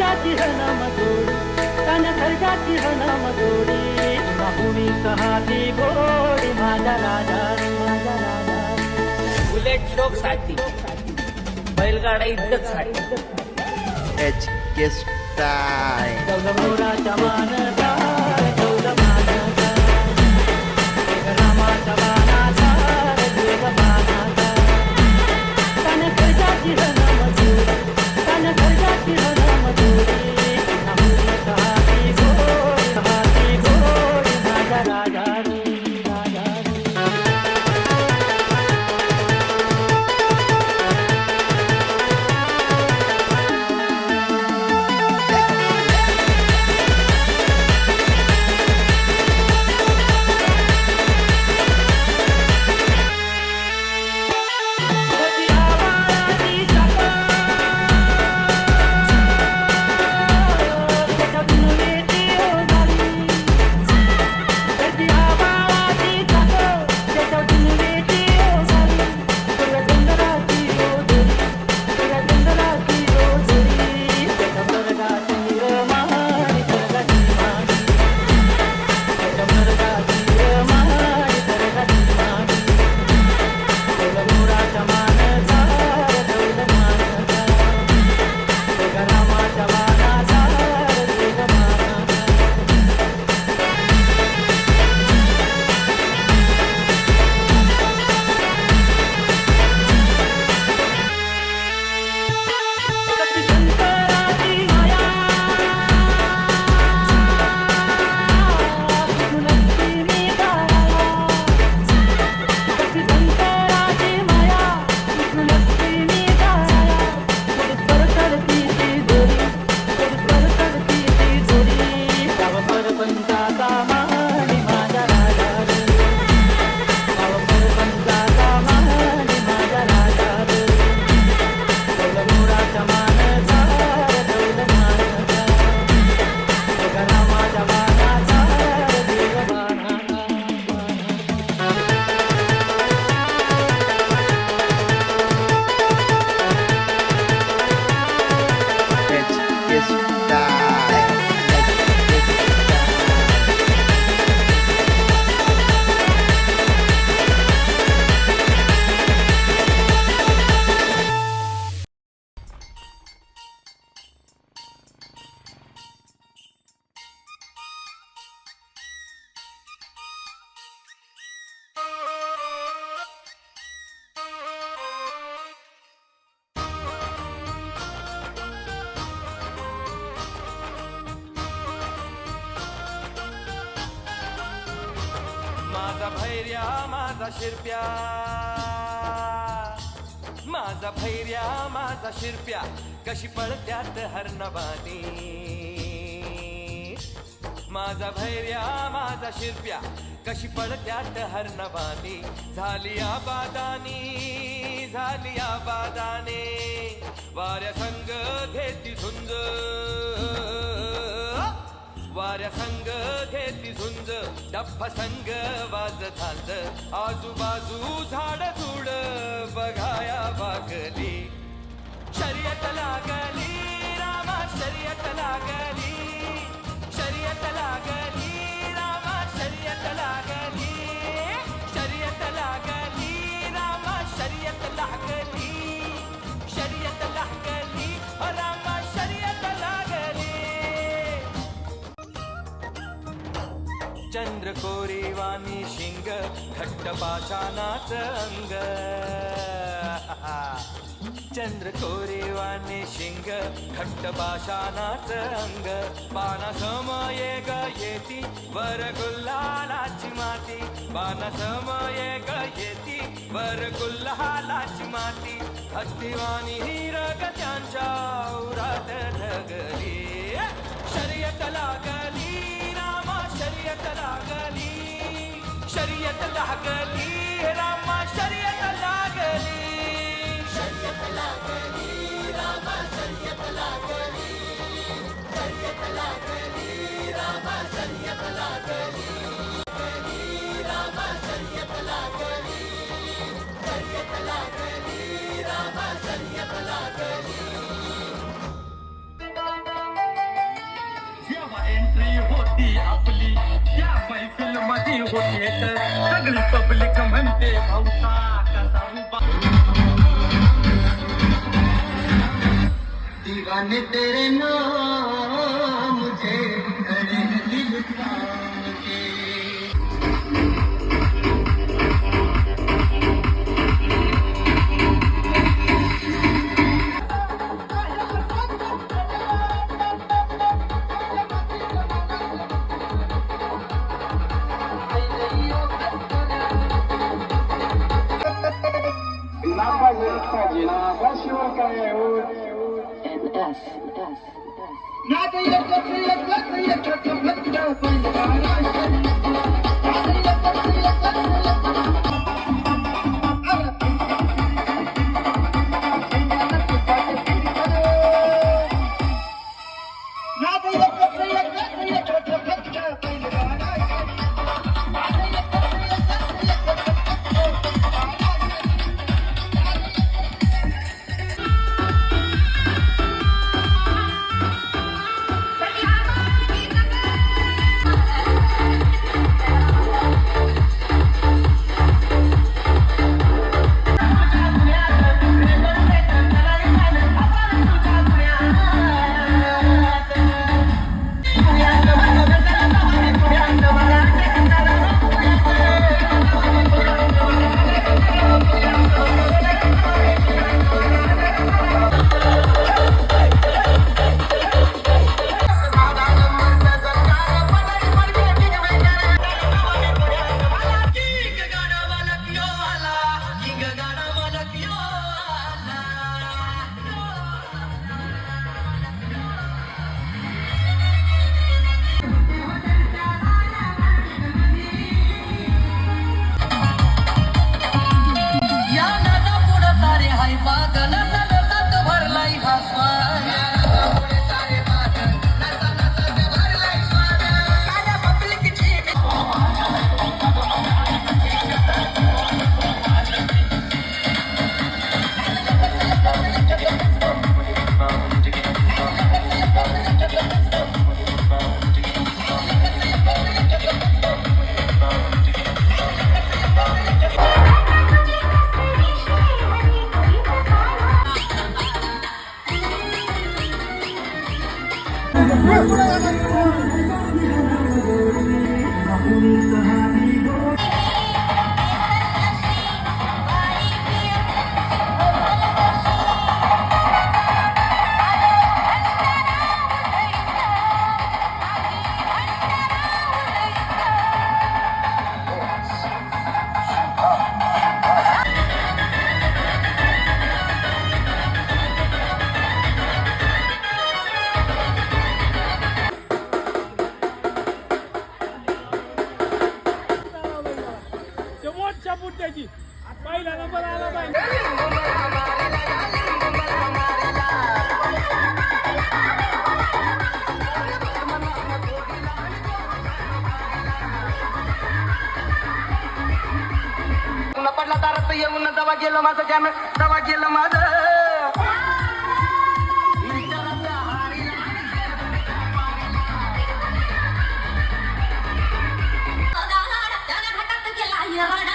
खर्चाची हनम गोडी तन भूमी कहाती गोडी माझा राजा. बुलेट शोकसाठी बैलगाडा इज्जत साठी एच के मानचा माझा भैर्या माझा शिरप्या. माझा भैर्या माझा शिरप्या. कशी पळत्यात हरणबानी. माझा भैर्या माझा शिरप्या. कशी पळत्यात हरणबानी. झाली आबादानी झाली आबादाने. वाऱ्या संग घेती झुंज. वाऱ्या संग घेती झुंज डप्प संग वाज झांज आजूबाजू झाड झुड बघाया बागली शर्यत लागली रामा शर्यत लागली. कोरीवानी शिंग घट्टपाषाणाच अंग. चंद्र कोरीवानी शिंग घट्टपाषाणाच अंग. पाना समये ग येती वर माती. पाना समये ग येती वर गुल्हालाची माती. हत्तीवानी हिरग त्यांच्या उरात ढगली. शर्यत लागली. शर्यत लागली रामा दीवाने तेरे नाम Not a little, three o'clock, three o'clock, I'm looking down upon the bottom. पडला दारात येऊन दवा गेलं माझं ज्ञान दवा गेलं माझं. Yeah,